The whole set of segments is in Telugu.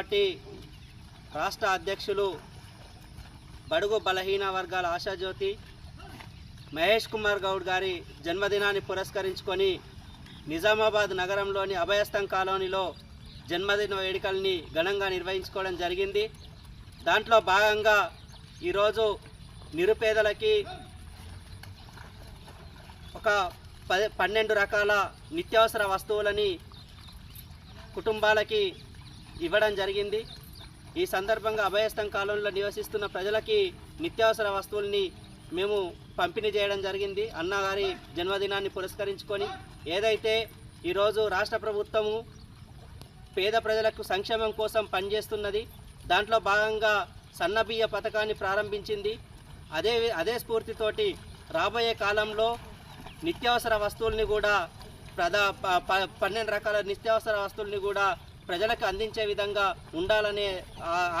పార్టీ రాష్ట్ర అధ్యక్షులు బడుగు బలహీన వర్గాల ఆశాజ్యోతి మహేష్ కుమార్ గౌడ్ గారి జన్మదినాన్ని పురస్కరించుకొని నిజామాబాద్ నగరంలోని అభయస్థం కాలనీలో జన్మదిన వేడుకల్ని ఘనంగా నిర్వహించుకోవడం జరిగింది. దాంట్లో భాగంగా ఈరోజు నిరుపేదలకి ఒక పది పన్నెండు రకాల నిత్యావసర వస్తువులని కుటుంబాలకి ఇవ్వడం జరిగింది. ఈ సందర్భంగా అభయస్థం కాలంలో నివసిస్తున్న ప్రజలకి నిత్యావసర వస్తువుల్ని మేము పంపిణీ చేయడం జరిగింది. అన్నగారి జన్మదినాన్ని పురస్కరించుకొని ఏదైతే ఈరోజు రాష్ట్ర ప్రభుత్వము పేద ప్రజలకు సంక్షేమం కోసం పనిచేస్తున్నది దాంట్లో భాగంగా సన్నబియ్య పథకాన్ని ప్రారంభించింది. అదే అదే స్ఫూర్తితోటి రాబోయే కాలంలో నిత్యావసర వస్తువుల్ని కూడా ప్రధా ప- ప- పన్నెండు రకాల నిత్యావసర వస్తువుల్ని కూడా ప్రజలకు అందించే విధంగా ఉండాలనే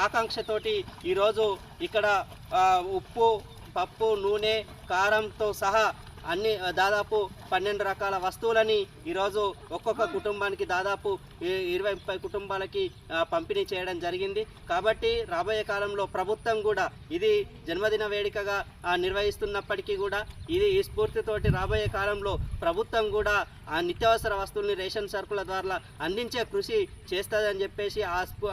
ఆకాంక్షతోటి ఈరోజు ఇక్కడ ఉప్పు పప్పు నూనె కారంతో సహా అన్ని దాదాపు పన్నెండు రకాల వస్తువులని ఈరోజు ఒక్కొక్క కుటుంబానికి దాదాపు ఇరవై ముప్పై కుటుంబాలకి పంపిణీ చేయడం జరిగింది. కాబట్టి రాబోయే కాలంలో ప్రభుత్వం కూడా ఇది జన్మదిన వేడుకగా నిర్వహిస్తున్నప్పటికీ కూడా ఇది ఈ స్ఫూర్తితోటి రాబోయే కాలంలో ప్రభుత్వం కూడా ఆ నిత్యావసర వస్తువుల్ని రేషన్ సరుకుల ద్వారా అందించే కృషి చేస్తుందని చెప్పేసి ఆ స్ఫూ